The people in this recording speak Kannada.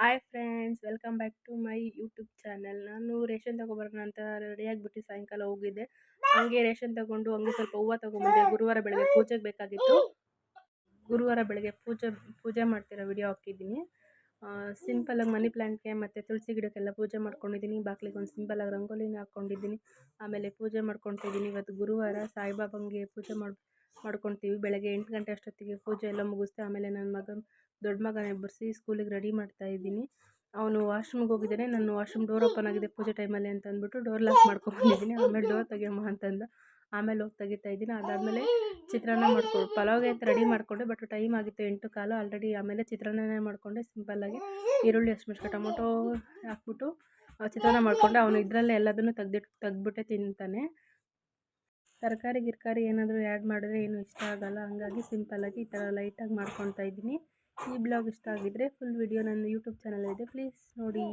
Hi friends welcome back to my YouTube channel ನಾನು ರೇಷನ್ ತೊಗೊಬರೋಣ ಅಂತ ರೆಡಿಯಾಗಿಬಿಟ್ಟು ಸಾಯಂಕಾಲ ಹೋಗಿದ್ದೆ. ಹಂಗೆ ರೇಷನ್ ತಗೊಂಡು ಹಂಗೆ ಸ್ವಲ್ಪ ಹೂವು ತೊಗೊಂಬಂದೆ. ಗುರುವಾರ ಬೆಳಗ್ಗೆ ಪೂಜೆಗೆ ಬೇಕಾಗಿತ್ತು. ಗುರುವಾರ ಬೆಳಗ್ಗೆ ಪೂಜೆ ಪೂಜೆ ಮಾಡ್ತಿರೋ ವಿಡಿಯೋ ಹಾಕಿದ್ದೀನಿ. ಸಿಂಪಲಾಗಿ ಮನಿ ಪ್ಲ್ಯಾಂಟ್ಗೆ ಮತ್ತು ತುಳಸಿ ಗಿಡಕ್ಕೆಲ್ಲ ಪೂಜೆ ಮಾಡ್ಕೊಂಡಿದ್ದೀನಿ. ಬಾಗಿಲಿಗೆ ಒಂದು ಸಿಂಪಲಾಗಿ ರಂಗೋಲಿನ ಹಾಕ್ಕೊಂಡಿದ್ದೀನಿ ಆಮೇಲೆ ಪೂಜೆ ಮಾಡ್ಕೊತಿದ್ದೀನಿ. ಇವತ್ತು ಗುರುವಾರ ಸಾಯಿಬಾಬಂಗೆ ಪೂಜೆ ಮಾಡಿ ಮಾಡ್ಕೊತೀವಿ. ಬೆಳಗ್ಗೆ ಎಂಟು ಗಂಟೆ ಅಷ್ಟೊತ್ತಿಗೆ ಪೂಜೆ ಎಲ್ಲ ಮುಗಿಸ್ದೆ ಆಮೇಲೆ ನನ್ನ ಮಗನ, ದೊಡ್ಡ ಮಗನ ಎಬ್ಬರಿಸಿ ಸ್ಕೂಲಿಗೆ ರೆಡಿ ಮಾಡ್ತಾ ಇದ್ದೀನಿ. ಅವನು ವಾಶ್ರೂಮ್ಗೆ ಹೋಗಿದ್ದಾನೆ ನನ್ನ ವಾಶ್ರೂಮ್ ಡೋರ್ ಓಪನ್ ಆಗಿದೆ ಪೂಜೆ ಟೈಮಲ್ಲಿ ಅಂತ ಅಂದ್ಬಿಟ್ಟು ಡೋರ್ ಲಾಕ್ ಮಾಡ್ಕೊಂಡ್ಬಂದಿದ್ದೀನಿ ಆಮೇಲೆ ಡೋರ್ ತೆಗಿಯಮ್ಮ ಅಂತಂದು. ಆಮೇಲೆ ಹೋಗಿ ತೆಗಿತಾ ಇದ್ದೀನಿ. ಅದಾದಮೇಲೆ ಚಿತ್ರಾನ್ನ ಮಾಡ್ಕೊಂಡು ಪಲಾವ್ಗೆ ಅಂತ ರೆಡಿ ಮಾಡಿಕೊಂಡೆ ಬಟ್ ಟೈಮ್ ಆಗಿತ್ತು ಎಂಟು ಕಾಲು ಆಲ್ರೆಡಿ ಆಮೇಲೆ ಚಿತ್ರಾನ್ನನೇ ಮಾಡಿಕೊಂಡೆ. ಸಿಂಪಲ್ಲಾಗಿ ಈರುಳ್ಳಿ ಹಸಿಮೆಣ್ಸಿಕಾಯಿ ಟೊಮೊಟೊ ಹಾಕ್ಬಿಟ್ಟು ಚಿತ್ರಾನ್ನ ಮಾಡಿಕೊಂಡೆ. ಅವನು ಇದರಲ್ಲೇ ಎಲ್ಲದನ್ನು ತೆಗ್ದಿಟ್ಟು ತೆಗ್ದುಬಿಟ್ಟೆ ತಿಂತಾನೆ. ತರಕಾರಿ, ಗಿರ್ಕಾರಿ ಏನಾದರೂ ಆ್ಯಡ್ ಮಾಡಿದ್ರೆ ಏನು ಇಷ್ಟ ಆಗೋಲ್ಲ. ಹಂಗಾಗಿ ಸಿಂಪಲ್ಲಾಗಿ ಈ ಥರ ಲೈಟಾಗಿ ಮಾಡ್ಕೊತಾ ಇದ್ದೀನಿ. ಈ ಬ್ಲಾಗ್ ಇಷ್ಟ ಆಗಿದ್ದರೆ ಫುಲ್ ವಿಡಿಯೋ ನನ್ನ ಯೂಟ್ಯೂಬ್ ಚಾನಲ್ ಇದೆ. ಪ್ಲೀಸ್ ನೋಡಿ.